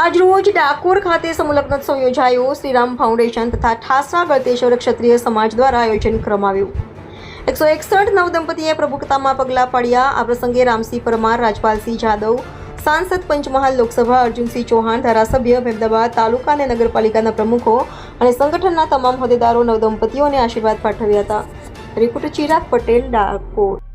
આજરોજ ડાકોર ખાતે સમુલગ્નોત્સવ યોજાયો. શ્રીરામ ફાઉન્ડેશન તથા ઠાસરા ગળતેશ્વર ક્ષત્રિય સમાજ દ્વારા આયોજન કરવામાં આવ્યું. એકસો એકસઠ નવદંપતિએ પ્રભુકતામાં પગલાં પાડ્યા. આ પ્રસંગે રામસિંહ પરમાર, રાજપાલસિંહ જાદવ, સાંસદ પંચમહાલ લોકસભા, અર્જુનસિંહ ચૌહાણ, ધારાસભ્ય, મહેમદાબાદ તાલુકા અને નગરપાલિકાના પ્રમુખો અને સંગઠનના તમામ હોદ્દેદારો નવદંપતીઓને આશીર્વાદ પાઠવ્યા હતા. રિપોર્ટર ચિરાગ પટેલ, ડાકોર.